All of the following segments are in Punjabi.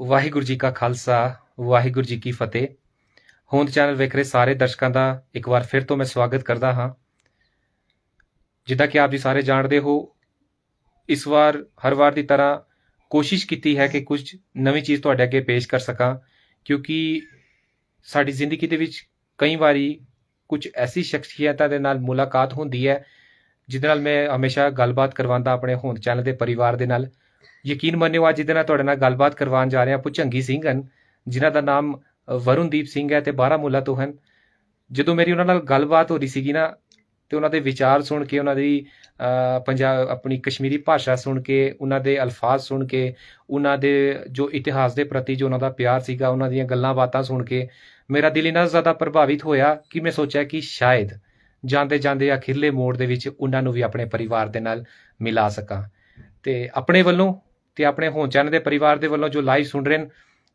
ਵਾਹਿਗੁਰੂ ਜੀ ਕਾ ਖਾਲਸਾ, ਵਾਹਿਗੁਰੂ ਜੀ ਕੀ ਫਤਿਹ। ਹੋਂਦ ਚੈਨਲ ਵੇਖ ਰਹੇ ਸਾਰੇ ਦਰਸ਼ਕਾਂ ਦਾ ਇੱਕ ਵਾਰ ਫਿਰ ਤੋਂ ਮੈਂ ਸਵਾਗਤ ਕਰਦਾ ਹਾਂ। ਜਿੱਦਾਂ ਕਿ ਆਪ ਜੀ ਸਾਰੇ ਜਾਣਦੇ ਹੋ, ਇਸ ਵਾਰ, ਹਰ ਵਾਰ ਦੀ ਤਰ੍ਹਾਂ ਕੋਸ਼ਿਸ਼ ਕੀਤੀ ਹੈ ਕਿ ਕੁਝ ਨਵੀਂ ਚੀਜ਼ ਤੁਹਾਡੇ ਅੱਗੇ ਪੇਸ਼ ਕਰ ਸਕਾਂ, ਕਿਉਂਕਿ ਸਾਡੀ ਜ਼ਿੰਦਗੀ ਦੇ ਵਿੱਚ ਕਈ ਵਾਰੀ ਕੁਝ ਐਸੀ ਸ਼ਖਸੀਅਤਾਂ ਦੇ ਨਾਲ ਮੁਲਾਕਾਤ ਹੁੰਦੀ ਹੈ, ਜਿਹਦੇ ਨਾਲ ਮੈਂ ਹਮੇਸ਼ਾ ਗੱਲਬਾਤ ਕਰਵਾਉਂਦਾ ਆਪਣੇ ਹੋਂਦ ਚੈਨਲ ਦੇ ਪਰਿਵਾਰ ਦੇ ਨਾਲ। ਯਕੀਨ ਮੰਨਿਓ ਅੱਜ ਜਿਹਦੇ ਨਾਲ ਤੁਹਾਡੇ ਨਾਲ ਗੱਲਬਾਤ ਕਰਵਾਉਣ ਜਾ ਰਹੇ ਹਾਂ। ਭੁਚੰਗੀ ਸਿੰਘ ਹਨ ਜਿਨ੍ਹਾਂ ਦਾ ਨਾਮ ਵਰੁਣਦੀਪ ਸਿੰਘ ਹੈ ਤੇ ਬਾਰਾਮੂਲਾ ਤੋਂ ਹਨ। ਜਦੋਂ ਮੇਰੀ ਉਹਨਾਂ ਨਾਲ ਗੱਲਬਾਤ ਹੋ ਰਹੀ ਸੀਗੀ ਨਾ ਤੇ ਉਹਨਾਂ ਦੇ ਵਿਚਾਰ ਸੁਣ ਕੇ ਉਹਨਾਂ ਦੀ ਅ, ਪੰਜਾਬ ਆਪਣੀ ਕਸ਼ਮੀਰੀ ਭਾਸ਼ਾ ਸੁਣ ਕੇ ਉਹਨਾਂ ਦੇ ਅਲਫਾਜ਼ ਸੁਣ ਕੇ ਉਹਨਾਂ ਦੇ ਜੋ ਇਤਿਹਾਸ ਦੇ ਪ੍ਰਤੀ ਜੋ ਉਹਨਾਂ ਦਾ ਪਿਆਰ ਸੀਗਾ ਉਹਨਾਂ ਦੀਆਂ ਗੱਲਾਂ ਬਾਤਾਂ ਸੁਣ ਕੇ ਮੇਰਾ ਦਿਲ ਇੰਨਾ ਜ਼ਿਆਦਾ ਪ੍ਰਭਾਵਿਤ ਹੋਇਆ ਕਿ ਮੈਂ ਸੋਚਿਆ ਕਿ ਸ਼ਾਇਦ ਜਾਂਦੇ ਜਾਂਦੇ ਅਖੀਰਲੇ ਮੋੜ ਦੇ ਵਿੱਚ ਉਹਨਾਂ ਨੂੰ ਵੀ ਆਪਣੇ ਪਰਿਵਾਰ ਦੇ ਨਾਲ ਮਿਲਾ ਸਕਾਂ। ਤੇ ਆਪਣੇ ਵੱਲੋਂ ਤੇ ਆਪਣੇ ਹੋਂ ਚੈਨਲ ਦੇ ਪਰਿਵਾਰ ਦੇ ਵੱਲੋਂ ਜੋ ਲਾਈਵ ਸੁਣ ਰਹੇ ਨੇ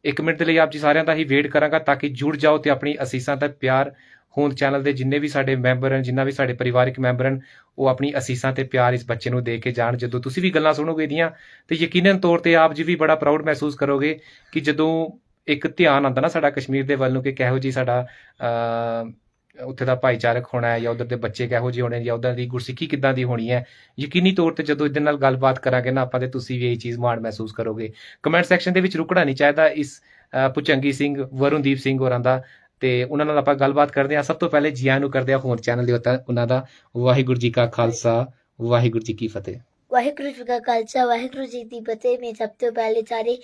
ਇੱਕ ਮਿੰਟ ਦੇ ਲਈ ਆਪ ਜੀ ਸਾਰਿਆਂ ਦਾ ਹੀ ਵੇਟ ਕਰਾਂਗਾ ਤਾਂ ਕਿ ਜੁੜ ਜਾਓ ਤੇ ਆਪਣੀ ਅਸੀਸਾਂ ਦਾ ਪਿਆਰ ਹੋਂਦ ਚੈਨਲ ਦੇ ਜਿੰਨੇ ਵੀ ਸਾਡੇ ਮੈਂਬਰ ਹਨ, ਜਿੰਨਾ ਵੀ ਸਾਡੇ ਪਰਿਵਾਰਕ ਮੈਂਬਰ ਹਨ, ਉਹ ਆਪਣੀ ਅਸੀਸਾਂ ਤੇ ਪਿਆਰ ਇਸ ਬੱਚੇ ਨੂੰ ਦੇ ਕੇ ਜਾਣ। ਜਦੋਂ ਤੁਸੀਂ ਵੀ ਗੱਲਾਂ ਸੁਣੋਗੇ ਦੀਆਂ ਤੇ ਯਕੀਨਨ ਤੌਰ ਤੇ ਆਪ ਜੀ ਵੀ ਬੜਾ ਪ੍ਰਾਊਡ ਮਹਿਸੂਸ ਕਰੋਗੇ ਕਿ ਜਦੋਂ ਇੱਕ ਧਿਆਨ ਆਉਂਦਾ ਨਾ ਸਾਡਾ ਕਸ਼ਮੀਰ ਦੇ ਵੱਲ ਨੂੰ ਕਿ ਕਿਹੋ ਜੀ ਸਾਡਾ ਉੱਥੇ ਦਾ ਭਾਈਚਾਰਕ ਹੋਣਾ ਹੈ ਜਾਂ ਉਧਰ ਦੇ ਬੱਚੇ ਕਿਹੋ ਜਿਹੇ ਹੋਣੇ ਜਾਂ ਉਧਰ ਦੀ ਗੁਰਸਿੱਖੀ ਕਿੱਦਾਂ ਦੀ ਹੋਣੀ ਹੈ ਯਕੀਨੀ ਤੌਰ ਤੇ ਜਦੋਂ ਇਹਦੇ ਨਾਲ ਗੱਲਬਾਤ ਕਰਾਂਗੇ ਨਾ ਆਪਾਂ ਤੇ ਤੁਸੀਂ ਵੀ ਇਹ ਚੀਜ਼ ਮਾਣ ਮਹਿਸੂਸ ਕਰੋਗੇ। ਕਮੈਂਟ ਸੈਕਸ਼ਨ ਦੇ ਵਿੱਚ ਰੁਕਣਾ ਨਹੀਂ ਚਾਹੀਦਾ ਇਸ ਅ, ਸਿੰਘ ਵਰੁਣਦੀਪ ਸਿੰਘ ਹੋਰਾਂ ਦਾ ਤੇ ਉਹਨਾਂ ਨਾਲ ਆਪਾਂ ਗੱਲਬਾਤ ਕਰਦੇ ਹਾਂ। ਸਭ ਤੋਂ ਪਹਿਲੇ ਜੀਆਂ ਨੂੰ ਕਰਦੇ ਹਾਂ ਹੋਰ ਚੈਨਲ ਦੇ ਉੱਤੇ ਉਹਨਾਂ ਦਾ। ਵਾਹਿਗੁਰੂ ਜੀ ਕਾ ਖਾਲਸਾ ਵਾਹਿਗੁਰੂ ਜੀ ਕੀ ਫਤਿਹ। ਵਾਹਿਗੁਰੂ ਜੀ ਕਾ ਖਾਲਸਾ ਵਾਹਿਗੁਰੂ ਜੀ ਦੀ ਫਤਿਹ ਮੈਂ ਸਭ ਤੋਂ ਪਹਿਲੇ ਸਾਰੇ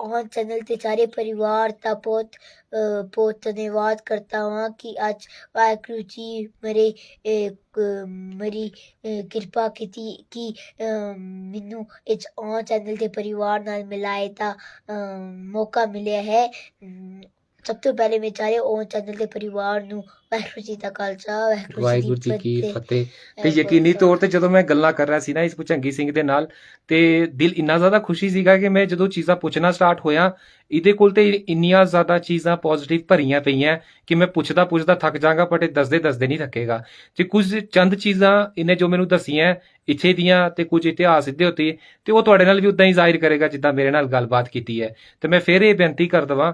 ਔਨ ਚੈਨਲ ਤੇ ਸਾਰੇ ਪਰਿਵਾਰ ਦਾ ਬਹੁਤ ਅ, ਬਹੁਤ ਧੰਨਵਾਦ ਕਰਤਾ ਹਾਂ ਕਿ ਅੱਜ ਵਾਹਿਗੁਰੂ ਜੀ ਮੇਰੇ ਅ, ਕ- ਮੇਰੀ ਅ, ਕਿਰਪਾ ਕੀਤੀ ਕਿ ਅ, ਮੈਨੂੰ ਇਸ ਔਨ ਚੈਨਲ ਦੇ ਪਰਿਵਾਰ ਨਾਲ ਮਿਲਾਏ ਦਾ ਅ, ਮੌਕਾ ਮਿਲਿਆ ਹੈ ਅਮ, ਸਭ ਤੋਂ ਪਹਿਲੇ ਮੈਂ ਸਾਰੇ ਔਨ ਚੈਨਲ ਦੇ ਪਰਿਵਾਰ ਨੂੰ ਵਾਹਿਗੁਰੂ ਜੀ ਦਾ ਖਾਲਸਾ ਵਾਹਿਗੁਰੂ ਜੀ ਕੀ ਫਤਿਹ। ਤੇ ਯਕੀਨੀ ਤੌਰ ਤੇ ਜਦੋਂ ਮੈਂ ਗੱਲਾਂ ਕਰ ਰਿਹਾ ਸੀ ਨਾ ਇਸ ਭੁਚੰਗੀ ਸਿੰਘ ਦੇ ਨਾਲ ਤੇ ਦਿਲ ਇੰਨਾ ਜ਼ਿਆਦਾ ਖੁਸ਼ੀ ਸੀਗਾ ਕਿ ਮੈਂ ਜਦੋਂ ਚੀਜ਼ਾਂ ਪੁੱਛਣਾ ਸਟਾਰਟ ਹੋਇਆ ਇਹਦੇ ਕੋਲ ਤੇ ਇੰਨੀਆਂ ਜ਼ਿਆਦਾ ਚੀਜ਼ਾਂ ਪੋਜ਼ਿਟਿਵ ਭਰੀਆਂ ਪਈਆਂ ਕਿ ਮੈਂ ਪੁੱਛਦਾ ਪੁੱਛਦਾ ਥੱਕ ਜਾਗਾ ਬਟ ਇਹ ਦੱਸਦੇ ਦੱਸਦੇ ਨਹੀਂ ਥੱਕੇਗਾ। ਤੇ ਕੁਝ ਚੰਦ ਚੀਜ਼ਾਂ ਇਹਨੇ ਜੋ ਮੈਨੂੰ ਦਸੀਆਂ ਇੱਥੇ ਦੀਆਂ ਤੇ ਕੁਝ ਇਤਿਹਾਸ ਸਿੱਧੇ ਉੱਤੇ ਤੇ ਉਹ ਤੁਹਾਡੇ ਨਾਲ ਵੀ ਉਦਾਂ ਹੀ ਜ਼ਾਹਿਰ ਕਰੇਗਾ ਜਿੱਦਾਂ ਮੇਰੇ ਨਾਲ ਗੱਲਬਾਤ ਕੀਤੀ ਹੈ। ਤੇ ਮੈਂ ਫਿਰ ਇਹ ਬੇਨਤੀ ਕਰ ਦਵਾਂ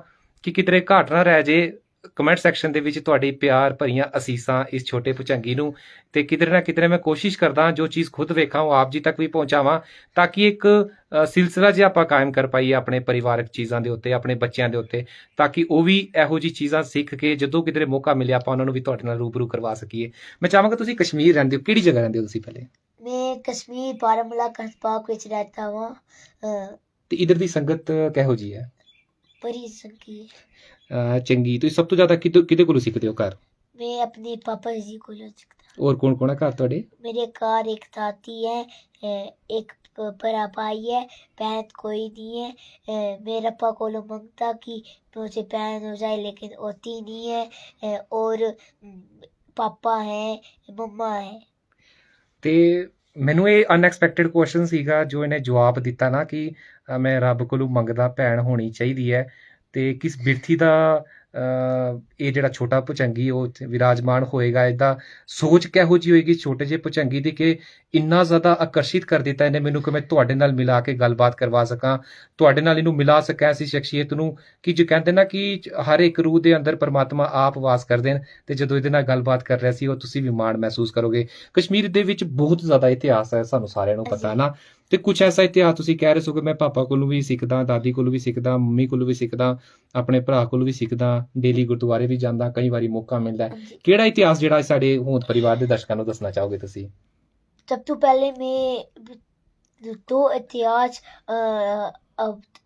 ਕਿ ਕਿਤੇ ਘਾਟ ਨਾ ਰਹਿ ਜੇ ਕਮੈਂਟ ਸੈਕਸ਼ਨ ਦੇ ਵਿੱਚ ਤੁਹਾਡੀ ਪਿਆਰ ਭਰੀਆਂ ਅਸੀਸਾਂ ਇਸ ਛੋਟੇ ਪੁਚੰਗੀ ਨੂੰ ਤੇ ਕਿਤੇ ਨਾ ਕਿਤੇ ਮੈਂ ਕੋਸ਼ਿਸ਼ ਕਰਦਾ ਜੋ ਚੀਜ਼ ਖੁਦ ਵੇਖਾਂ ਉਹ ਆਪ ਜੀ ਤੱਕ ਵੀ ਪਹੁੰਚਾਵਾਂ ਤਾਂ ਕਿ ਇੱਕ ਸਿਲਸਿਲਾ ਜੇ ਆਪਾਂ ਕਾਇਮ ਕਰ ਪਾਈਏ ਆਪਣੇ ਪਰਿਵਾਰਕ ਚੀਜ਼ਾਂ ਦੇ ਉੱਤੇ ਆਪਣੇ ਬੱਚਿਆਂ ਦੇ ਉੱਤੇ ਤਾਂ ਕਿ ਉਹ ਵੀ ਇਹੋ ਜੀ ਚੀਜ਼ਾਂ ਸਿੱਖ ਕੇ ਜਦੋਂ ਕਿਤੇ ਮੌਕਾ ਮਿਲਿਆ ਆਪਾਂ ਉਹਨਾਂ ਨੂੰ ਵੀ ਤੁਹਾਡੇ ਨਾਲ ਰੂਬਰੂ ਕਰਵਾ ਸਕੀਏ। ਮੈਂ ਚਾਹਾਂਗਾ ਤੁਸੀਂ ਕਸ਼ਮੀਰ ਰਹਿੰਦੇ ਹੋ ਕਿਹੜੀ ਜਗ੍ਹਾ ਰਹਿੰਦੇ ਹੋ ਤੁਸੀਂ ਪਹਿਲੇ? ਮੈਂ ਕਸ਼ਮੀਰ ਬਾਰਾਮੂਲਾ ਕਸਬਾ ਵਿੱਚ ਰਹਿਤਾ ਹਾਂ ਤੇ ਇਧਰ ਦੀ ਸੰਗਤ ਕਿਹੋ ਜੀ ਹੈ? बड़ी संगी ਅ, ਚੰਗੀ ਤੁਸੀਂ ਸਭ ਤੋਂ ਜ਼ਿਆਦਾ ਕਿਹਦੇ ਕਿਹਦੇ ਕੋਲੋਂ ਸਿੱਖਦੇ ਹੋ ਘਰ मैं अपने पापा जी को ले सकता ਹੋਰ ਕੌਣ ਕੌਣ ਹੈ ਘਰ ਤੁਹਾਡੇ मेरे घर एक दादी है अ, एक प- बड़ा भाई है बहन कोई नहीं है अ, मेरे पापा को मंगता कि मुझे बहन हो जाए लेकिन होती नहीं है अ, और अम, पापा है मम्मा है ਤੇ ਮੈਨੂੰ ਇਹ ਅਨਐਕਸਪੈਕਟਿਡ ਕੁਐਸਚਨ ਸੀਗਾ ਜੋ ਇਹਨੇ ਜਵਾਬ ਦਿੱਤਾ ਨਾ ਕਿ ਅ, ਮੈਂ ਰੱਬ ਕੋਲੋਂ ਮੰਗਦਾ ਭੈਣ ਹੋਣੀ ਚਾਹੀਦੀ ਹੈ ਤੇ ਕਿਸ ਬਿਰਥੀ ਦਾ ਇਹ ਜਿਹੜਾ ਛੋਟਾ ਭੁਚੰਗੀ ਉਹ ਵਿਰਾਜਮਾਨ ਹੋਏਗਾ ਇਹਦਾ ਸੋਚ ਕਿਹੋ ਜਿਹੀ ਹੋਏਗੀ ਛੋਟੇ ਜਿਹੇ ਭੁਚੰਗੀ ਦੀ ਕਿ ਇੰਨਾ ਜ਼ਿਆਦਾ ਆਕਰਸ਼ਿਤ ਕਰ ਦਿੱਤਾ ਇਹਨੇ ਮੈਨੂੰ ਕਿ ਮੈਂ ਤੁਹਾਡੇ ਨਾਲ ਮਿਲਾ ਕੇ ਗੱਲਬਾਤ ਕਰਵਾ ਸਕਾਂ ਤੁਹਾਡੇ ਨਾਲ ਇਹਨੂੰ ਮਿਲਾ ਸਕਾਂ ਐਸੀ ਸ਼ਖਸੀਅਤ ਨੂੰ ਕਿ ਜੋ ਕਹਿੰਦੇ ਨਾ ਕਿ ਹਰ ਇੱਕ ਰੂਹ ਦੇ ਅੰਦਰ ਪਰਮਾਤਮਾ ਆਪ ਵਾਸ ਕਰਦੇ ਨੇ ਤੇ ਜਦੋਂ ਇਹਦੇ ਨਾਲ ਗੱਲਬਾਤ ਕਰ ਰਿਹਾ ਸੀ ਉਹ ਤੁਸੀਂ ਵੀ ਮਾਣ ਮਹਿਸੂਸ ਕਰੋਗੇ। ਕਸ਼ਮੀਰ ਦੇ ਵਿੱਚ ਬਹੁਤ ਜ਼ਿਆਦਾ ਇਤਿਹਾਸ ਹੈ ਸਾਨੂੰ ਸਾਰਿਆਂ ਨੂੰ ਪਤਾ ਹੈ ਨਾ। ਤੇ ਕੁਝ ਐਸਾ ਇਤਿਹਾਸ ਤੁਸੀਂ ਕਹਿ ਰਹੇ ਹੋ ਕਿ ਮੈਂ ਪਾਪਾ ਕੋਲੋਂ ਵੀ ਸਿੱਖਦਾ ਦਾਦੀ ਕੋਲੋਂ ਵੀ ਸਿੱਖਦਾ ਮੰਮੀ ਕੋਲੋਂ ਵੀ ਸਿੱਖਦਾ ਆਪਣੇ ਭਰਾ ਕੋਲੋਂ ਵੀ ਸਿੱਖਦਾ ਡੇਲੀ ਗੁਰਦੁਆਰੇ ਵੀ ਜਾਂਦਾ ਕਈ ਵਾਰੀ ਮੌਕਾ ਮਿਲਦਾ ਹੈ। ਹਾਂਜੀ। ਕਿਹੜਾ ਇਤਿਹਾਸ ਜਿਹੜਾ ਸਾਡੇ ਹੋਂਦ ਪਰਿਵਾਰ ਦੇ ਦਰਸ਼ਕਾਂ ਨੂੰ ਦੱਸਣਾ ਚਾਹੋਗੇ ਤੁਸੀਂ सब तो पहले मैं दो इतिहास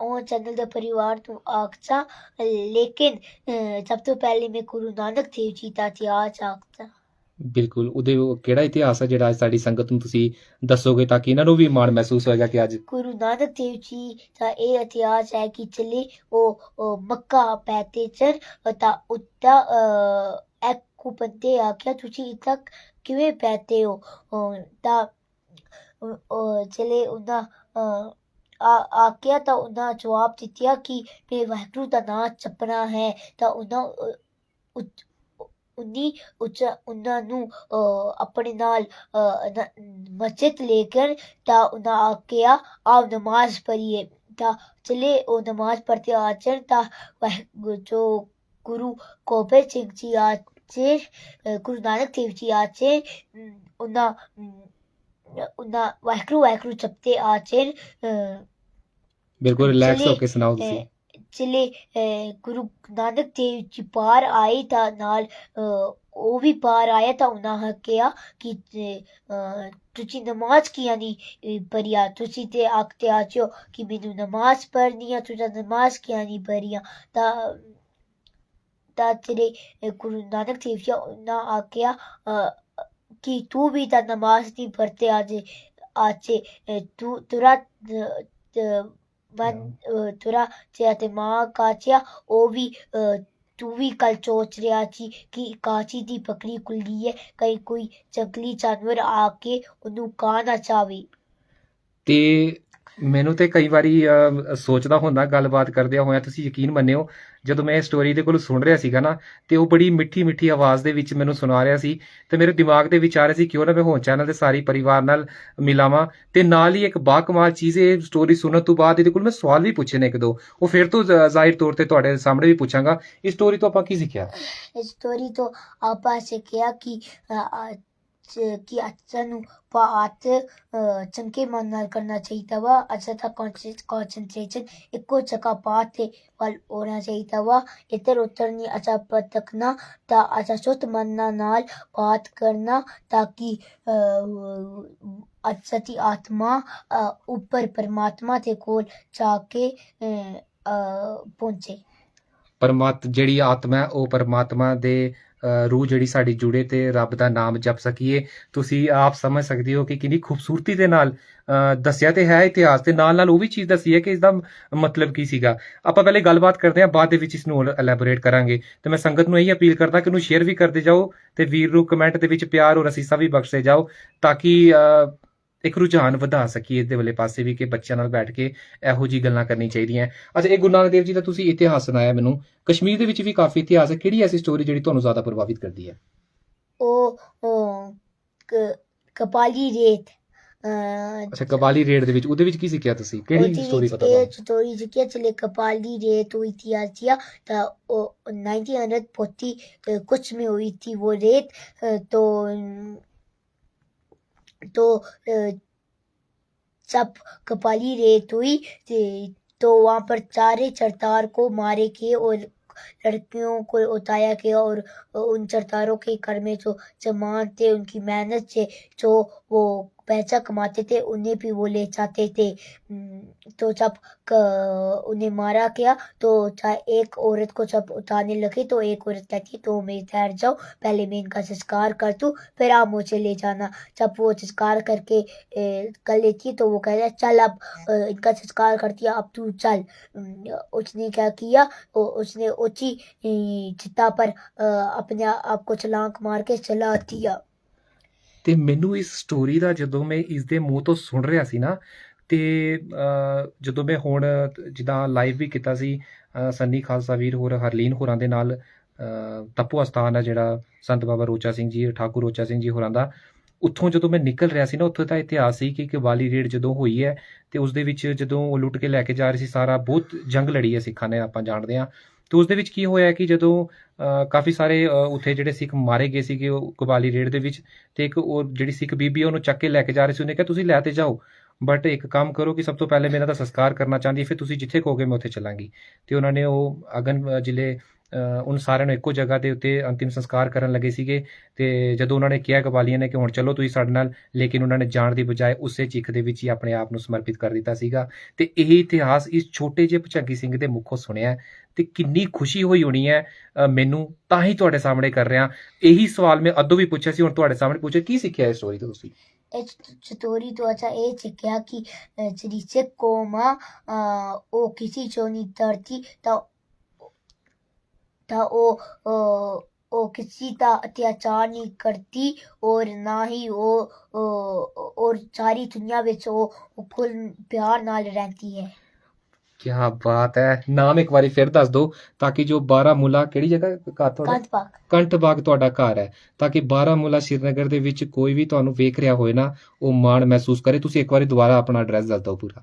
और चैनल ਦੇ ਪਰਿਵਾਰ ਤੋਂ ਆਖਦਾ ਲੇਕਿਨ ਅ, ਸਭ ਤੋਂ ਪਹਿਲੇ ਮੈਂ ਗੁਰੂ ਨਾਨਕ ਦੇਵ ਜੀ ਦਾ ਇਤਿਹਾਸ ਆਖਦਾ ਬਿਲਕੁਲ, ਉਹਦੇ ਉਹ ਕਿਹੜਾ ਇਤਿਹਾਸ ਹੈ ਜਿਹੜਾ ਅੱਜ ਸਾਡੀ ਸੰਗਤ ਨੂੰ ਤੁਸੀਂ ਦੱਸੋਗੇ ਤਾਂ ਕਿ ਇਹਨਾਂ ਨੂੰ ਵੀ ਮਾਣ ਮਹਿਸੂਸ ਹੋਏਗਾ ਕਿ ਅੱਜ ਗੁਰੂ ਨਾਨਕ ਦੇਵ ਜੀ ਦਾ ਇਹ ਇਤਿਹਾਸ ਹੈ ਕਿ ਚਲੇ ਉਹ ਉਹ ਮੱਕਾ ਪੈਤੇ ਚਰ ਤਾਂ ਉੱਤਾ ਇੱਕ ਕੋ ਬੰਦੇ ਆਖਿਆ ਤੁਸੀਂ ਤੱਕ ਕਿਵੇਂ ਪੈਤੇ ਹੋ? ਤਾਂ ਚਲੇ ਉਹਨਾਂ ਆਖਿਆ ਤਾਂ ਉਹਨਾਂ ਜਵਾਬ ਦਿੱਤਾ ਕਿ ਮੈਂ ਵਾਹਿਗੁਰੂ ਦਾ ਨਾਮ ਜਪਣਾ ਹੈ। ਤਾਂ ਉਹਨਾਂ ਉਨੀ ਉੱਚ ਉਹਨਾਂ ਨੂੰ ਆਪਣੇ ਨਾਲ ਲੈ ਕੇ ਤਾਂ ਉਹਨਾਂ ਆਖਿਆ ਆਪ ਨਮਾਜ਼ ਪੜ੍ਹੀਏ। ਤਾਂ ਚਲੇ ਉਹ ਨਮਾਜ਼ ਪੜ੍ਹਤੇ ਆਚਰ ਤਾਂ ਜੋ ਗੁਰੂ ਗੋਬਿੰਦ ਸਿੰਘ ਜੀ ਆਚੇ ਗੁਰੂ ਨਾਨਕ ਦੇਵ ਜੀ ਆਚੇ ਉਹਨਾਂ ਉਹਨਾਂ ਵਾਹਿਗੁਰੂ ਵਾਹਿਗੁਰੂ ਜਪਤੇ ਆਚਰ ਅ, ਬਿਲਕੁਲ ਰਿਲੈਕਸ ਹੋ ਕੇ ਸੁਣਾਓ ਤੁਸੀਂ। ਚਲੇ ਗੁਰੂ ਨਾਨਕ ਦੇਵ ਜੀ ਪਾਰ ਆਏ ਤਾਂ ਨਾਲ ਉਹ ਵੀ ਪਾਰ ਆਇਆ ਤਾਂ ਉਹਨਾਂ ਕਿਹਾ ਕਿ ਤੁਸੀਂ ਨਮਾਜ਼ ਕਿਆ ਨਹੀਂ ਪੜਿਆ ਤੁਸੀਂ ਤੇ ਆਖਦੇ ਆਚੋ ਕਿ ਮੈਨੂੰ ਨਮਾਜ਼ ਪੜ੍ਹਨੀ ਆ ਤੁਸੀਂ ਨਮਾਜ਼ ਕਿਆ ਨਹੀਂ ਪੜ੍ਹੀਆ? ਤਾਂ ਤਾਂ ਤੇਰੇ ਗੁਰੂ ਨਾਨਕ ਦੇਵ ਜੀ ਉਹਨਾਂ ਆਖਿਆ ਅ, ਕਿ ਤੂੰ ਵੀ ਤਾਂ ਨਮਾਜ਼ ਨਹੀਂ ਪੜ੍ਹਤੇ ਅੱਜ ਆਚੇ ਤੂੰ ਤੁਰਾ ਤੁਰਾ ਤੇ ਮਾਂ ਕਾਚਿਆ ਉਹ ਵੀ ਤੂੰ ਵੀ ਕੱਲ ਸੋਚ ਰਿਹਾ ਸੀ ਕਿ ਕਾਚੀ ਦੀ ਬੱਕਰੀ ਖੁੱਲੀ ਹੈ ਕਈ ਕੋਈ ਜੰਗਲੀ ਜਾਨਵਰ ਆ ਕੇ ਉਹਨੂੰ ਖਾ ਨਾ ਚਾਵੇ ਤੇ ਮੈਨੂੰ ਤੇ ਕਈ ਵਾਰੀ ਸੋਚਦਾ ਹੁੰਦਾ ਗੱਲਬਾਤ ਕਰਦਿਆਂ ਹੋਇਆਂ ਤੁਸੀਂ ਯਕੀਨ ਮੰਨਿਓ ਜਦੋਂ ਮੈਂ ਇਹ ਸਟੋਰੀ ਦੇ ਕੋਲ ਸੁਣ ਰਿਹਾ ਸੀਗਾ ਨਾ, ਤੇ ਉਹ ਬੜੀ ਮਿੱਠੀ ਮਿੱਠੀ ਆਵਾਜ਼ ਦੇ ਵਿੱਚ ਮੈਨੂੰ ਸੁਣਾ ਰਿਹਾ ਸੀ ਤੇ ਮੇਰੇ ਦਿਮਾਗ ਦੇ ਵਿੱਚ ਆ ਰਿਹਾ ਸੀ, ਕਿਉਂ ਨਾ ਮੈਂ ਹੋਂ ਚੈਨਲ ਦੇ ਸਾਰੀ ਪਰਿਵਾਰ ਨਾਲ ਮਿਲਾਵਾਂ ਤੇ ਨਾਲ ਹੀ ਇੱਕ ਬਾਕਮਾਲ ਚੀਜ਼ ਇਹ ਸਟੋਰੀ ਸੁਣਨ ਤੋਂ ਬਾਅਦ ਇਹਦੇ ਕੋਲ ਮੈਂ ਸਵਾਲ ਵੀ ਪੁੱਛੇ ਨੇ ਇੱਕ ਦੋ। ਉਹ ਫਿਰ ਤੋਂ ਜ਼ਾਹਿਰ ਤੌਰ ਤੇ ਤੁਹਾਡੇ ਸਾਹਮਣੇ ਵੀ ਪੁੱਛਾਂਗਾ। ਇਸ ਸਟੋਰੀ ਤੋਂ ਆਪਾਂ ਕੀ ਸਿੱਖਿਆ? ਇਸ ਸਟੋਰੀ ਤੋਂ ਆਪਾਂ ਸਿੱਖਿਆ ਕਿ ਕਿ ਅੱਛਾ ਨੂੰ ਬਾਤ ਚੰਗੇ ਮਨ ਨਾਲ ਕਰਨਾ ਚਾਹੀਦਾ ਵਾ ਅੱਛਾ ਤਾਂ ਕਨਸੈਂਟਰੇਸ਼ਨ ਇੱਕੋ ਜਗ੍ਹਾ ਬਾਤ ਤੇ ਵੱਲ ਹੋਣਾ ਚਾਹੀਦਾ ਵਾ ਇੱਧਰ ਉੱਧਰ ਨਹੀਂ ਅੱਛਾ ਭਟਕਣਾ ਤਾਂ ਅੱਛਾ ਸੁੱਤ ਮਨ ਨਾਲ ਬਾਤ ਕਰਨਾ ਤਾਂ ਕਿ ਅੱਛਾ ਦੀ ਆਤਮਾ ਉੱਪਰ ਪਰਮਾਤਮਾ ਦੇ ਕੋਲ ਜਾ ਕੇ ਪਹੁੰਚੇ ਪਰਮਾਤ ਜਿਹੜੀ ਆਤਮਾ ਹੈ ਉਹ ਪਰਮਾਤਮਾ ਦੇ ਰੂਹ ਜਿਹੜੀ ਸਾਡੀ ਜੁੜੇ ਤੇ ਰੱਬ ਦਾ ਨਾਮ ਜਪ ਸਕੀਏ। ਤੁਸੀਂ ਆਪ ਸਮਝ ਸਕਦੇ ਹੋ ਕਿ ਕਿੰਨੀ ਖੂਬਸੂਰਤੀ ਦੇ ਨਾਲ ਦੱਸਿਆ ਤੇ ਹੈ, ਇਤਿਹਾਸ ਦੇ ਨਾਲ ਨਾਲ ਉਹ ਵੀ ਚੀਜ਼ ਦੱਸੀ ਹੈ ਕਿ ਇਸ ਦਾ ਮਤਲਬ ਕੀ ਸੀਗਾ। ਆਪਾਂ ਪਹਿਲੇ ਗੱਲਬਾਤ ਕਰਦੇ ਹਾਂ, ਬਾਅਦ ਦੇ ਵਿੱਚ ਇਸ ਨੂੰ ਐਲੈਬੋਰੇਟ ਕਰਾਂਗੇ। ਤੇ ਮੈਂ ਸੰਗਤ ਨੂੰ ਇਹੀ ਅਪੀਲ ਕਰਦਾ ਕਿ ਉਹਨੂੰ ਸ਼ੇਅਰ ਵੀ ਕਰਦੇ ਜਾਓ ਤੇ ਵੀਰ ਨੂੰ ਕਮੈਂਟ ਦੇ ਵਿੱਚ ਪਿਆਰ ਔਰ ਅਸੀਸਾਂ ਵੀ ਬਖਸ਼ਦੇ ਜਾਓ, ਤਾਂ ਕਿ ਇੱਕ ਰੁਝਾਨ ਵਧਾ ਸਕੀਏ ਇਹਦੇ ਵਾਲੇ ਪਾਸੇ ਵੀ ਕਿ ਬੱਚਿਆਂ ਨਾਲ ਬੈਠ ਕੇ ਇਹੋ ਜੀ ਗੱਲਾਂ ਕਰਨੀ ਚਾਹੀਦੀਆਂ ਅੱਛਾ ਇਹ ਗੁਰੂ ਨਾਨਕ ਦੇਵ ਜੀ ਦਾ ਤੁਸੀਂ ਇਤਿਹਾਸ ਸੁਣਾਇਆ ਮੈਨੂੰ ਕਸ਼ਮੀਰ ਦੇ ਵਿੱਚ ਵੀ ਕਾਫੀ ਇਤਿਹਾਸ ਹੈ ਕਿਹੜੀ ਐਸੀ ਸਟੋਰੀ ਜਿਹੜੀ ਤੁਹਾਨੂੰ ਜ਼ਿਆਦਾ ਪ੍ਰਭਾਵਿਤ ਕਰਦੀ ਹੈ ਉਹ ਉਹ ਕ- ਕਪਾਲੀ ਰੇਤ ਅਹ, ਅੱਛਾ ਕਬਾਲੀ ਰੇਡ ਦੇ ਵਿੱਚ ਉਹਦੇ ਵਿੱਚ ਕੀ ਸਿੱਖਿਆ ਤੁਸੀਂ ਕਿਹੜੀ ਉਹਦੇ ਸਟੋਰੀ ਵਿੱਚ ਪਤਾ ਇਹ ਤੁਹਾਨੂੰ ਸਟੋਰੀ ਜਿੱਕਿਆ ਚਲੇ ਕਪਾਲੀ रेत हुई थी आसिया तो वो नाइनटीन हंड्रेड फोर्टी कुछ में हुई थी वो रेत अ, तो تو سب کپالی ریت ہوئی تو وہاں پر چارے چرتار کو مارے کیے اور لڑکیوں کو اتایا کیا اور ان چرتاروں کے گھر میں جو جمان تھے ان کی محنت سے جو وہ پیسہ کماتے تھے، انہیں بھی وہ لے جاتے تھے۔ تو جب انہیں مارا گیا، تو ایک عورت کو جب اتارنے لگے تو ایک عورت کہتی، تو میں ٹھہر جاؤ، پہلے میں ان کا سسکار کر دوں، پھر آپ مجھے لے جانا۔ جب وہ سسکار کر کے کر لیتی، تو وہ کہتا، چل اب ان کا سسکار کرتی اب تو چل۔ اس نے کیا کیا اس نے اونچی جتا پر اپنے آپ کو چلانک مار کے چلا دیا۔ ਤੇ ਮੈਨੂੰ ਇਸ ਸਟੋਰੀ ਦਾ ਜਦੋਂ ਮੈਂ ਇਸ ਦੇ ਮੂੰਹ ਤੋਂ ਸੁਣ ਰਿਹਾ ਸੀ ਨਾ ਤੇ ਜਦੋਂ ਮੈਂ ਹੁਣ ਜਿੱਦਾਂ ਲਾਈਵ ਵੀ ਕੀਤਾ ਸੀ ਸੰਨੀ ਖਾਲਸਾ ਵੀਰ ਹੋਰ ਹਰਲੀਨ ਹੋਰਾਂ ਦੇ ਨਾਲ ਅਹ, ਅਸਥਾਨ ਹੈ ਜਿਹੜਾ ਸੰਤ ਬਾਬਾ ਰੋਚਾ ਸਿੰਘ ਜੀ ਠਾਕੁਰ ਰੋਚਾ ਸਿੰਘ ਜੀ ਹੋਰਾਂ ਦਾ ਉੱਥੋਂ ਜਦੋਂ ਮੈਂ ਨਿਕਲ ਰਿਹਾ ਸੀ ਨਾ ਉੱਥੋਂ ਦਾ ਇਤਿਹਾਸ ਸੀ ਕਿ ਵਾਲੀ ਰੇਡ ਜਦੋਂ ਹੋਈ ਹੈ ਤੇ ਉਸ ਦੇ ਵਿੱਚ ਜਦੋਂ ਉਹ ਲੁੱਟ ਕੇ ਲੈ ਕੇ ਜਾ ਰਹੇ ਸੀ ਸਾਰਾ ਬਹੁਤ ਜੰਗ ਲੜੀ ਹੈ ਸਿੱਖਾਂ ਨੇ ਆਪਾਂ ਜਾਣਦੇ ਹਾਂ ਤੇ ਉਸ ਦੇ ਵਿੱਚ ਕੀ ਹੋਇਆ ਕਿ ਜਦੋਂ ਕਾਫੀ ਸਾਰੇ ਉੱਥੇ ਜਿਹੜੇ ਸਿੱਖ ਮਾਰੇ ਗਏ ਸੀਗੇ ਉਹ ਕਵਾਲੀ ਰੇਡ ਦੇ ਵਿੱਚ ਤੇ ਇੱਕ ਉਹ ਜਿਹੜੀ ਸਿੱਖ ਬੀਬੀ ਆ, ਉਹਨੂੰ ਚੱਕ ਕੇ ਲੈ ਕੇ ਜਾ ਰਹੇ ਸੀ ਉਹਨੇ ਕਿਹਾ ਤੁਸੀਂ ਲੈ ਤੇ ਜਾਓ ਬਟ ਇੱਕ ਕੰਮ ਕਰੋ ਕਿ ਸਭ ਤੋਂ ਪਹਿਲੇ ਇਹਨਾਂ ਦਾ ਸੰਸਕਾਰ ਕਰਨਾ ਚਾਹੁੰਦੀ ਫਿਰ ਤੁਸੀਂ ਜਿੱਥੇ ਕਹੋਗੇ ਮੈਂ ਉੱਥੇ ਚੱਲਾਂਗੀ। ਤੇ ਉਹਨਾਂ ਨੇ ਉਹ ਅਗਨ ਜ਼ਿਲ੍ਹੇ ਅ, ਸਾਰਿਆਂ ਨੂੰ ਇੱਕੋ ਜਗ੍ਹਾ ਦੇ ਉੱਤੇ ਅੰਤਿਮ ਸੰਸਕਾਰ ਕਰਨ ਲੱਗੇ ਸੀਗੇ ਤੇ ਜਦੋਂ ਉਹਨਾਂ ਨੇ ਕਿਹਾ ਕਬਾਲੀਆਂ ਨੇ ਕਿ ਹੁਣ ਚਲੋ ਤੁਸੀਂ ਸਾਡੇ ਨਾਲ ਲੇਕਿਨ ਉਹਨਾਂ ਨੇ ਜਾਣ ਦੀ ਬਜਾਏ ਉਸੇ ਚਿੱਖ ਦੇ ਵਿੱਚ ਹੀ ਆਪਣੇ ਆਪ ਨੂੰ ਸਮਰਪਿਤ ਕਰ ਦਿੱਤਾ ਸੀਗਾ। ਤੇ ਇਹ ਇਤਿਹਾਸ ਇਸ ਛੋਟੇ ਜਿਹੇ ਭੁਚੰਗੀ ਸਿੰਘ ਦੇ ਮੁਖੋਂ ਸੁਣਿਆ ਤੇ ਕਿੰਨੀ ਖੁਸ਼ੀ ਹੋਈ ਹੋਣੀ ਹੈ। ਮੈਨੂੰ ਤਾਂ ਹੀ ਤੁਹਾਡੇ ਸਾਹਮਣੇ ਕਰ ਰਿਹਾ ਇਹੀ ਸਵਾਲ ਮੈਂ ਅੱਧੋ ਵੀ ਪੁੱਛਿਆ ਸੀ ਹੁਣ ਤੁਹਾਡੇ ਸਾਹਮਣੇ ਪੁੱਛਿਆ ਕੀ ਸਿੱਖਿਆ ਇਸ ਸਟੋਰੀ ਤੋਂ ਤੁਸੀਂ? ਇਹ ਸਟੋਰੀ ਤੋਂ ਅੱਛਾ ਇਹ ਸਿੱਖਿਆ ਕਿ ਜਿਹੜੀ ਸਿੱਖ ਕੌਮ ਉਹ ਕਿਸੇ ਚੋਂ ਨਹੀਂ ਡਰਦੀ ਤਾਂ ਤਾਂ ਉਹ ਅ, ਉਹ ਕਿਸੇ ਦਾ ਅਤਿਆਚਾਰ ਨਹੀਂ ਕਰਦੀ ਔਰ ਨਾ ਹੀ ਉਹ ਔਰ ਸਾਰੀ ਦੁਨੀਆ ਵਿੱਚ ਉਹ ਫੁੱਲ ਪਿਆਰ ਨਾਲ ਰਹਿੰਦੀ ਹੈ। ਕੀ ਬਾਤ ਹੈ। ਨਾਮ ਇੱਕ ਵਾਰੀ ਫਿਰ ਦੱਸ ਦਿਓ ਤਾਂ ਕਿ ਜੋ ਬਾਰਾਮੂਲਾ ਕਿਹੜੀ ਜਗ੍ਹਾ ਘਰ ਤੁਹਾਡਾ? ਕੰਤ ਪਾਕ ਕੰਠ ਬਾਗ ਤੁਹਾਡਾ ਘਰ ਹੈ। ਤਾਂ ਕਿ ਬਾਰਾਮੂਲਾ ਸ਼੍ਰੀਨਗਰ ਦੇ ਵਿੱਚ ਕੋਈ ਵੀ ਤੁਹਾਨੂੰ ਵੇਖ ਰਿਹਾ ਹੋਏ ਨਾ ਉਹ ਮਾਣ ਮਹਿਸੂਸ ਕਰੇ। ਤੁਸੀਂ ਇੱਕ ਵਾਰੀ ਦੁਬਾਰਾ ਆਪਣਾ ਐਡਰੈਸ ਦੱਸ ਦਿਓ ਪੂਰਾ।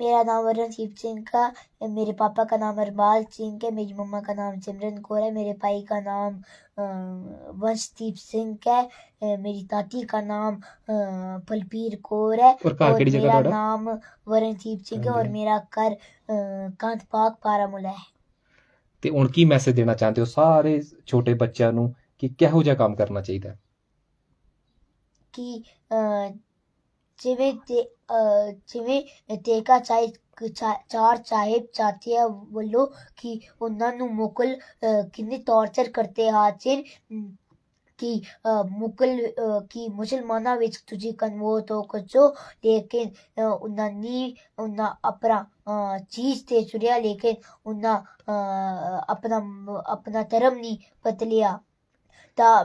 میرا نام اورنسیب سنگھ کا میرے پاپا کا نام ارباز سنگھ ہے میری مما کا نام سمرن کور ہے میرے بھائی کا نام ونش وشدیپ سنگھ ہے میری تاتی کا نام پلپیر کور ہے۔ اور میرا نام ورن ورنسیب سنگھ ہے اور میرا گھر کانت پاک پارا بارہمولہ ہے۔ ਤੇ ਹੁਣ ਕੀ ਮੈਸੇਜ ਦੇਣਾ ਚਾਹੁੰਦੇ ਹੋ ਸਾਰੇ ਛੋਟੇ ਬੱਚਿਆਂ ਨੂੰ ਕਿ ਕਿਹੋ کام کرنا چاہیے ਚਾਹੀਦਾ ਕਿ ਜਿਵੇਂ ਤੇ ਜਿਵੇਂ ਤੇਗਾ ਚਾਹੇ ਚਾਰ ਸਾਹਿਬ ਚਾਹਤਿਆਂ ਵੱਲੋਂ ਕਿ ਉਹਨਾਂ ਨੂੰ ਮੁਗਲ ਕਿੰਨੇ ਟੌਰਚਰ ਕਰਦੇ ਆ ਕਿ ਮੁਗਲ ਕਿ ਮੁਸਲਮਾਨਾਂ ਵਿੱਚ ਤੁਸੀਂ ਕਨਵਰਟ ਹੋ ਕਰੋ ਲੇਕਿਨ ਉਹਨਾਂ ਨੇ, ਉਹਨਾਂ ਆਪਣਾ ਚੀਜ਼ ਤੇ ਚੁਰਿਆ, ਲੇਕਿਨ ਉਹਨਾਂ ਆਪਣਾ ਆਪਣਾ ਧਰਮ ਨਹੀਂ ਬਦਲਿਆ। ਤਾਂ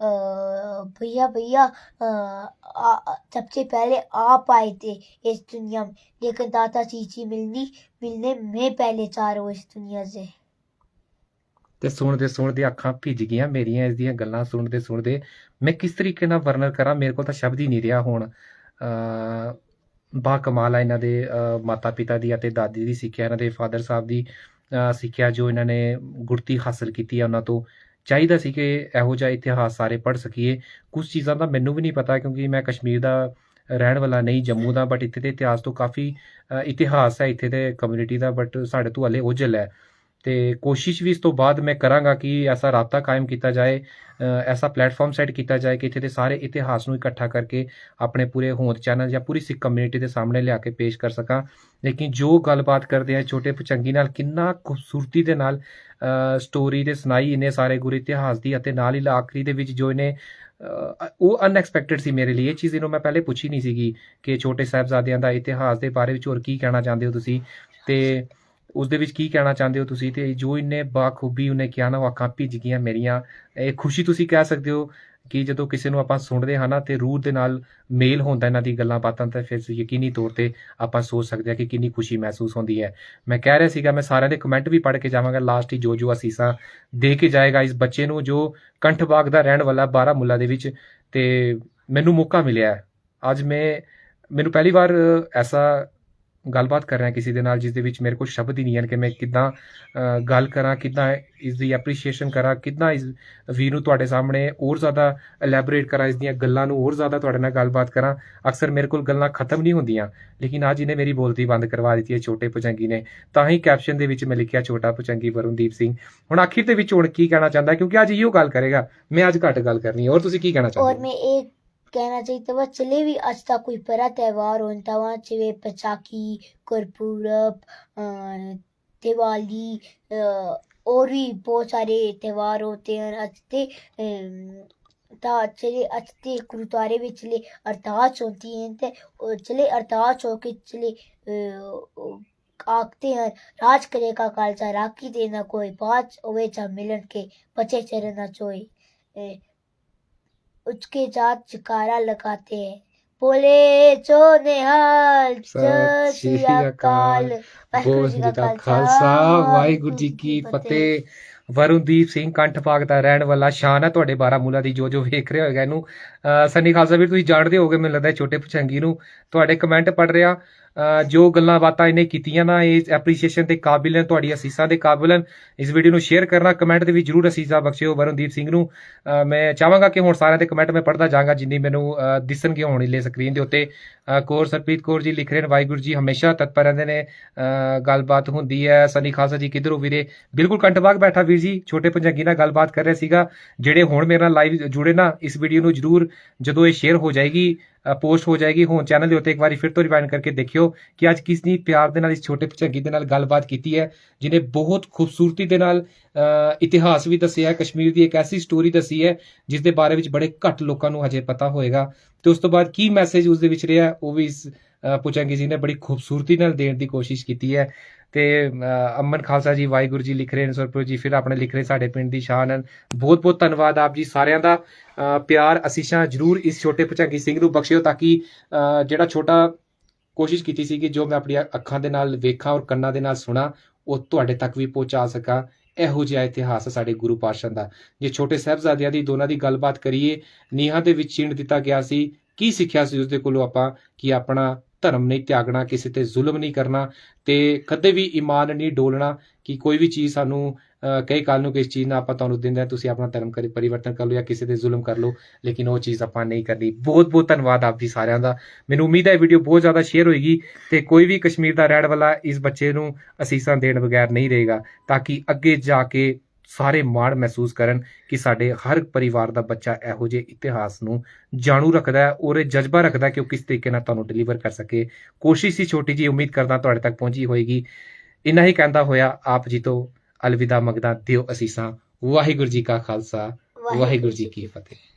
भैया भैया अ, आ- सबसे पहले आप आए थे इस दुनिया में लेकिन दादा चीची मिलनी मिलने में पहले चार हो इस दुनिया से ਤੇ ਸੁਣਦੇ ਸੁਣਦੇ ਅੱਖਾਂ ਭਿੱਜ ਗਈਆਂ ਮੇਰੀਆਂ ਇਸ ਦੀਆਂ ਗੱਲਾਂ ਸੁਣਦੇ ਸੁਣਦੇ ਮੈਂ ਕਿਸ ਤਰੀਕੇ ਨਾਲ ਵਰਣਨ ਕਰਾਂ ਮੇਰੇ ਕੋਲ ਤਾਂ ਸ਼ਬਦ ਹੀ ਨਹੀਂ ਰਿਹਾ ਹੁਣ ਅ ਬਾ ਕਮਾਲ ਆ ਇਹਨਾਂ ਦੇ ਮਾਤਾ ਪਿਤਾ ਦੀ ਅਤੇ ਦਾਦੀ ਦੀ ਸਿੱਖਿਆ ਇਹਨਾਂ ਦੇ ਫਾਦਰ ਸਾਹਿਬ ਦੀ ਅ, ਸਿੱਖਿਆ ਜੋ ਇਹਨਾਂ ਨੇ ਗੁਰਤੀ ਹਾਸਲ ਕੀਤੀ ਹੈ ਉਹਨਾਂ ਤੋਂ ਚਾਹੀਦਾ ਸੀ ਕਿ ਇਹੋ ਜਿਹਾ ਇਤਿਹਾਸ ਸਾਰੇ ਪੜ੍ਹ ਸਕੀਏ। ਕੁਝ ਚੀਜ਼ਾਂ ਦਾ ਮੈਨੂੰ ਵੀ ਨਹੀਂ ਪਤਾ ਕਿਉਂਕਿ ਮੈਂ ਕਸ਼ਮੀਰ ਦਾ ਰਹਿਣ ਵਾਲਾ ਨਹੀਂ, ਜੰਮੂ ਦਾ ਬਟ ਇੱਥੇ ਦੇ ਇਤਿਹਾਸ ਤੋਂ ਕਾਫੀ ਇਤਿਹਾਸ ਹੈ ਇੱਥੇ ਦੇ ਕਮਿਊਨਿਟੀ ਦਾ ਬਟ ਸਾਡੇ ਤੋਂ ਹਲੇ ਓਝਲ ਹੈ। ਤੇ ਕੋਸ਼ਿਸ਼ ਵੀ ਇਸ ਤੋਂ ਬਾਅਦ ਮੈਂ ਕਰਾਂਗਾ ਕਿ ਐਸਾ ਰਾਬਤਾ ਕਾਇਮ ਕੀਤਾ ਜਾਏ ਐਸਾ ਪਲੇਟਫਾਰਮ ਸੈੱਟ ਕੀਤਾ ਜਾਏ ਕਿ ਇੱਥੇ ਦੇ ਸਾਰੇ ਇਤਿਹਾਸ ਨੂੰ ਇਕੱਠਾ ਕਰਕੇ ਆਪਣੇ ਪੂਰੇ ਹੋਂਦ ਚੈਨਲ ਜਾਂ ਪੂਰੀ ਸਿੱਖ ਕਮਿਊਨਿਟੀ ਦੇ ਸਾਹਮਣੇ ਲਿਆ ਕੇ ਪੇਸ਼ ਕਰ ਸਕਾਂ। ਲੇਕਿਨ ਜੋ ਗੱਲਬਾਤ ਕਰਦੇ ਆ ਛੋਟੇ ਪਚੰਗੀ ਨਾਲ, ਕਿੰਨਾ ਖੂਬਸੂਰਤੀ ਦੇ ਨਾਲ ਸਟੋਰੀ ਦੇ ਸੁਣਾਈ ਇਹਨੇ ਸਾਰੇ ਗੁਰ ਇਤਿਹਾਸ ਦੀ ਅਤੇ ਨਾਲ ਹੀ ਆਖਰੀ ਦੇ ਵਿੱਚ ਜੋ ਇਹਨੇ ਉਹ ਅਨਐਕਸਪੈਕਟਡ ਸੀ ਮੇਰੇ ਲਈ। ਇਹ ਚੀਜ਼ ਇਹਨੂੰ ਮੈਂ ਪਹਿਲੇ ਪੁੱਛੀ ਨਹੀਂ ਸੀਗੀ ਕਿ ਛੋਟੇ ਸਾਹਿਬਜ਼ਾਦਿਆਂ ਦਾ ਇਤਿਹਾਸ ਦੇ ਬਾਰੇ ਵਿੱਚ ਹੋਰ ਕੀ ਕਹਿਣਾ ਚਾਹੁੰਦੇ ਹੋ ਤੁਸੀਂ? ਤੇ ਉਸ ਦੇ ਵਿੱਚ ਕੀ ਕਹਿਣਾ ਚਾਹੁੰਦੇ ਹੋ ਤੁਸੀਂ? ਤੇ ਜੋ ਇਹਨੇ ਬਾਖੂਬੀ ਉਹਨੇ ਕਿਹਾ ਨਾ, ਉਹ ਅੱਖਾਂ ਭਿੱਜ ਗਈਆਂ ਮੇਰੀਆਂ। ਇਹ ਖੁਸ਼ੀ ਤੁਸੀਂ ਕਹਿ ਸਕਦੇ ਹੋ ਕਿ ਜਦੋਂ ਕਿਸੇ ਨੂੰ ਆਪਾਂ ਸੁਣਦੇ ਹਾਂ ਨਾ ਤੇ ਰੂਹ ਦੇ ਨਾਲ ਮੇਲ ਹੁੰਦਾ ਇਹਨਾਂ ਦੀ ਗੱਲਾਂ ਬਾਤਾਂ, ਤਾਂ ਫਿਰ ਯਕੀਨੀ ਤੌਰ ਤੇ ਆਪਾਂ ਸੋਚ ਸਕਦੇ ਹਾਂ ਕਿ ਕਿੰਨੀ ਖੁਸ਼ੀ ਮਹਿਸੂਸ ਹੁੰਦੀ ਹੈ। ਮੈਂ ਕਹਿ ਰਿਹਾ ਸੀਗਾ, ਮੈਂ ਸਾਰਿਆਂ ਦੇ ਕਮੈਂਟ ਵੀ ਪੜ੍ਹ ਕੇ ਜਾਵਾਂਗਾ ਲਾਸਟ ਹੀ ਜੋ ਜੋ ਅਸੀਸਾਂ ਦੇ ਕੇ ਜਾਏਗਾ ਇਸ ਬੱਚੇ ਨੂੰ, ਜੋ ਕੰਠਬਾਗ ਦਾ ਰਹਿਣ ਵਾਲਾ ਬਾਰਾਮੂਲਾ ਦੇ ਵਿੱਚ, ਤੇ ਮੈਨੂੰ ਮੌਕਾ ਮਿਲਿਆ ਅੱਜ ਮੈਂ, ਮੈਨੂੰ ਪਹਿਲੀ ਵਾਰ ਐਸਾ ਗੱਲਬਾਤ ਕਰ ਰਿਹਾ ਕਿਸੇ ਦੇ ਨਾਲ ਜਿਸ ਦੇ ਵਿੱਚ ਮੇਰੇ ਕੋਲ ਸ਼ਬਦ ਹੀ ਨਹੀਂ ਹਨ ਕਿ ਮੈਂ ਕਿਦਾਂ ਗੱਲ ਕਰਾਂ, ਕਿਦਾਂ ਇਸ ਦੀ ਐਪਰੀਸ਼ੀਏਸ਼ਨ ਕਰਾਂ, ਕਿਦਾਂ ਇਸ ਵੀ ਨੂੰ ਤੁਹਾਡੇ ਸਾਹਮਣੇ ਹੋਰ ਜ਼ਿਆਦਾ ਐਲੈਬੋਰੇਟ ਕਰਾਂ ਇਸ ਦੀਆਂ ਗੱਲਾਂ ਨੂੰ ਹੋਰ ਜ਼ਿਆਦਾ ਤੁਹਾਡੇ ਨਾਲ ਗੱਲਬਾਤ ਕਰਾਂ। ਅਕਸਰ ਮੇਰੇ ਕੋਲ ਗੱਲਾਂ ਖਤਮ ਨਹੀਂ ਹੁੰਦੀਆਂ, ਲੇਕਿਨ ਅੱਜ ਇਹਨੇ ਮੇਰੀ ਬੋਲਤੀ ਬੰਦ ਕਰਵਾ ਦਿੱਤੀ ਹੈ ਛੋਟੇ ਪੁਚੰਗੀ ਨੇ। ਤਾਂ ਹੀ ਕੈਪਸ਼ਨ ਦੇ ਵਿੱਚ ਮੈਂ ਲਿਖਿਆ ਛੋਟਾ ਪੁਚੰਗੀ ਵਰੁਣਦੀਪ ਸਿੰਘ। ਹੁਣ ਆਖਿਰ ਦੇ ਵਿੱਚ ਹੁਣ ਕੀ ਕਹਿਣਾ ਚਾਹੁੰਦਾ, ਕਿਉਂਕਿ ਅੱਜ ਇਹੋ ਗੱਲ ਕਰੇਗਾ, ਮੈਂ ਅੱਜ ਘੱਟ ਗੱਲ ਕਰਨੀ ਹੋਰ ਤੁਸੀਂ ਕੀ ਕਹਿਣਾ ਚਾਹੁੰਦੇ ਹੋ? ਔਰ ਮੈਂ ਇੱਕ कहना चाहिए तेव्हा जिलेबी असता कोई बरा त्यौहार होने तेव्हा जिवे पचाकी गुरपूरब दिवाली और भी बहुत सारे त्यौहार होते हैं अच्छे चले अच्छे गुरुद्वारे में चले अरदास होती हैं तो चले अरदास होके चले आखते हैं राज करे का कालचा राखी देना कोई पाँच ओवे चा मिलन के बचे चरना चोए उसके जात जकारा लगाते हैं बोले चो निहाल सत श्री अकाल ਬੋਲ ਜੀ ਦਾ ਖਾਲਸਾ ਵਾਹਿਗੁਰੂ ਜੀ ਕੀ ਫਤਿਹ ਵਰੁਣਦੀਪ ਸਿੰਘ ਕੰਠਪਾਕ ਦਾ ਰਹਿਣ ਵਾਲਾ ਸ਼ਾਨ ਹੈ ਤੁਹਾਡੇ ਬਾਰਾਮੂਲਾ ਦੀ ਜੋ ਜੋ ਵੇਖ ਰਿਹਾ ਹੋਏਗਾ ਇਹਨੂੰ ਅਹ ਸੰਨੀ ਖਾਲਸਾ ਵੀਰ ਤੁਸੀਂ ਜਾਣਦੇ ਹੋਗੇ ਮੈਨੂੰ ਲੱਗਦਾ ਹੈ ਛੋਟੇ ਪਛੰਗੀ ਨੂੰ ਤੁਹਾਡੇ ਕਮੈਂਟ ਪੜ ਰਿਹਾ ਅਹ ਜੋ ਗੱਲਾਂ ਬਾਤਾਂ ਇਹਨੇ ਕੀਤੀਆਂ ਨਾ, ਇਹ ਐਪਰੀਸ਼ੀਏਸ਼ਨ ਦੇ ਕਾਬਿਲ ਹਨ ਤੁਹਾਡੀ ਅਸੀਸਾਂ ਦੇ ਕਾਬਿਲ ਹਨ ਇਸ ਵੀਡੀਓ ਨੂੰ ਸ਼ੇਅਰ ਕਰਨਾ ਕਮੈਂਟ ਦੇ ਵਿੱਚ ਜਰੂਰ ਅਸੀਸਾਂ ਬਖਸ਼ਿਓ, ਵਰਨਦੀਪ ਸਿੰਘ ਨੂੰ। ਮੈਂ ਚਾਹਾਂਗਾ ਕਿ ਹੁਣ ਸਾਰਿਆਂ ਦੇ ਕਮੈਂਟ ਮੈਂ ਪੜਦਾ ਜਾਵਾਂਗਾ, ਜਿੰਨੀ ਮੈਨੂੰ, ਅਹ ਦਿਸਣਗੇ ਹੋਣੀ ਲੈ ਸਕਰੀਨ ਦੇ ਉੱਤੇ। ਅਹ ਕੌਰ, ਸਰਪ੍ਰੀਤ ਕੌਰ ਜੀ ਲਿਖ ਰਹੇ ਨੇ, ਵਾਹਿਗੁਰੂ ਜੀ ਹਮੇਸ਼ਾ ਤਤਪਰ ਰਹਿੰਦੇ ਨੇ। ਗੱਲਬਾਤ ਹੁੰਦੀ ਹੈ, ਸਨੀ ਖਾਲਸਾ ਜੀ ਕਿਧਰੋਂ ਵੀਰੇ? ਬਿਲਕੁਲ ਕੰਟਬਾਗ ਬੈਠਾ ਵੀਰ ਜੀ, ਛੋਟੇ ਪੰਜਾਗੀ ਨਾਲ ਗੱਲਬਾਤ ਕਰ ਰਿਹਾ ਸੀਗਾ। ਜਿਹੜੇ ਹੁਣ ਮੇਰੇ ਨਾਲ ਲਾਈਵ ਜੁੜੇ ਨਾ, ਇਸ ਵੀਡੀਓ ਨੂੰ ਜਰੂਰ ਜਦੋਂ ਇਹ ਸ਼ੇਅਰ ਹੋ ਜਾਏਗੀ ਪੋਸਟ ਹੋ ਜਾਏਗੀ। ਹੁਣ ਚੈਨਲ ਦੇ ਉੱਤੇ ਇੱਕ ਵਾਰੀ ਫਿਰ ਤੋਂ ਰਿਵਾਈਂਡ ਕਰਕੇ ਦੇਖਿਓ ਕਿ ਅੱਜ ਕਿਸ ਨੇ ਪਿਆਰ ਦੇ ਨਾਲ, ਇਸ ਛੋਟੇ ਪੰਜਾਗੀ ਦੇ ਨਾਲ ਗੱਲਬਾਤ ਕੀਤੀ ਹੈ ਜਿਨੇ ਬਹੁਤ ਖੂਬਸੂਰਤੀ ਦੇ ਨਾਲ ਇਤਿਹਾਸ ਵੀ ਦੱਸਿਆ ਹੈ ਕਸ਼ਮੀਰ ਦੀ ਇੱਕ ਐਸੀ ਸਟੋਰੀ ਦੱਸੀ ਹੈ, ਜਿਸ ਦੇ ਬਾਰੇ ਵਿੱਚ ਬੜੇ ਘੱਟ ਲੋਕਾਂ ਨੂੰ ਹਜੇ ਪਤਾ ਹੋਏਗਾ। ਤੇ ਉਸ ਤੋਂ ਬਾਅਦ ਕੀ ਮੈਸੇਜ ਉਸ ਦੇ ਵਿੱਚ ਰਿਹਾ, ਉਹ ਵੀ ਇਸ ਪੁਚੰਗੀ ਜੀ ਨੇ ਬੜੀ ਖੂਬਸੂਰਤੀ ਨਾਲ ਦੇਣ ਦੀ ਕੋਸ਼ਿਸ਼ ਕੀਤੀ ਹੈ। ਤੇ ਅਮਨ ਖਾਲਸਾ ਜੀ, ਵਾਹਿਗੁਰੂ ਜੀ ਲਿਖ ਰਹੇ ਨੇ ਸੁਰਪੁਰ ਜੀ, ਫਿਰ ਆਪਣੇ ਲਿਖ ਰਹੇ ਸਾਡੇ ਪਿੰਡ ਦੀ ਸ਼ਾਨ ਹਨ। ਬਹੁਤ ਬਹੁਤ ਧੰਨਵਾਦ ਆਪ ਜੀ ਸਾਰਿਆਂ ਦਾ। ਪਿਆਰ ਅਸੀਸ਼ਾਂ ਜਰੂਰ ਇਸ ਛੋਟੇ ਭਚੰਗੀ ਸਿੰਘ ਨੂੰ ਬਖਸ਼ਿਓ ਤਾਂ ਕਿ ਜਿਹੜਾ ਛੋਟਾ ਕੋਸ਼ਿਸ਼ ਕੀਤੀ ਸੀ ਕਿ ਜੋ ਮੈਂ ਆਪਣੀਆਂ ਅੱਖਾਂ ਦੇ ਨਾਲ ਵੇਖਾਂ ਔਰ ਕੰਨਾਂ ਦੇ ਨਾਲ ਸੁਣਾ, ਉਹ ਤੁਹਾਡੇ ਤੱਕ ਵੀ ਪਹੁੰਚਾ ਸਕਾਂ। ਇਹੋ ਜਿਹਾ ਇਤਿਹਾਸ ਹੈ ਸਾਡੇ ਗੁਰੂ ਪਾਤਸ਼ਾਹ ਦਾ। ਜੇ ਛੋਟੇ ਸਾਹਿਬਜ਼ਾਦਿਆਂ ਦੀ ਦੋਨਾਂ ਦੀ ਗੱਲਬਾਤ ਕਰੀਏ, ਨੀਹਾਂ ਦੇ ਵਿੱਚ ਚਿੰਨ ਦਿੱਤਾ ਗਿਆ ਸੀ। ਕੀ ਸਿੱਖਿਆ ਸੀ ਉਸਦੇ ਕੋਲੋਂ ਆਪਾਂ? ਕਿ ਆਪਣਾ ਧਰਮ ਨਹੀਂ ਤਿਆਗਣਾ, ਕਿਸੇ ਤੇ ਜ਼ੁਲਮ ਨਹੀਂ ਕਰਨਾ ਤੇ ਕਦੇ ਵੀ ਇਮਾਨ ਨਹੀਂ ਡੋਲਣਾ ਕਿ ਕੋਈ ਵੀ ਚੀਜ਼ ਸਾਨੂੰ ਕਈ ਕੱਲ ਨੂੰ ਕਿਸ ਚੀਜ਼ ਨਾਲ ਆਪਾਂ ਤੁਹਾਨੂੰ ਦਿੰਦੇ ਤੁਸੀਂ ਆਪਣਾ ਧਰਮ ਕਰੇ ਪਰਿਵਰਤਨ ਕਰ ਲਓ ਜਾਂ ਕਿਸੇ ਤੇ ਜ਼ੁਲਮ ਕਰ ਲਓ, ਲੇਕਿਨ ਉਹ ਚੀਜ਼ ਆਪਾਂ ਨਹੀਂ ਕਰਨੀ। ਬਹੁਤ ਬਹੁਤ ਧੰਨਵਾਦ ਆਪ ਜੀ ਸਾਰਿਆਂ ਦਾ। ਮੈਨੂੰ ਉਮੀਦ ਹੈ ਵੀਡੀਓ ਬਹੁਤ ਜ਼ਿਆਦਾ ਸ਼ੇਅਰ ਹੋਏਗੀ ਤੇ ਕੋਈ ਵੀ ਕਸ਼ਮੀਰ ਦਾ ਰਹਿਣ ਵਾਲਾ ਇਸ ਬੱਚੇ ਨੂੰ ਅਸੀਸਾਂ ਦੇਣ ਬਗੈਰ ਨਹੀਂ ਰਹੇਗਾ, ਤਾਂ ਕਿ ਅੱਗੇ ਜਾ ਕੇ ਸਾਰੇ ਮਾਣ ਮਹਿਸੂਸ ਕਰਨ ਕਿ ਸਾਡੇ ਹਰ ਪਰਿਵਾਰ ਦਾ ਬੱਚਾ ਇਹੋ ਜਿਹੇ ਇਤਿਹਾਸ ਨੂੰ ਜਾਣੂ ਰੱਖਦਾ ਹੈ ਔਰ ਇਹ ਜਜ਼ਬਾ ਰੱਖਦਾ ਕਿ ਉਹ ਕਿਸ ਤਰੀਕੇ ਨਾਲ ਤੁਹਾਨੂੰ ਡਿਲੀਵਰ ਕਰ ਸਕੇ। ਕੋਸ਼ਿਸ਼ ਸੀ ਛੋਟੀ ਜੀ ਉਮੀਦ ਕਰਦਾ ਤੁਹਾਡੇ ਤੱਕ ਪਹੁੰਚੀ ਹੋਏਗੀ। ਇੰਨਾ ਹੀ ਕਹਿੰਦਾ ਹੋਇਆ, ਆਪ ਜੀ ਤੋਂ ਅਲਵਿਦਾ ਮੰਗਦਾ ਦਿਓ ਅਸੀਸਾਂ। ਵਾਹਿਗੁਰੂ ਜੀ ਕਾ ਖਾਲਸਾ, ਵਾਹਿਗੁਰੂ ਜੀ ਕੀ ਫਤਿਹ।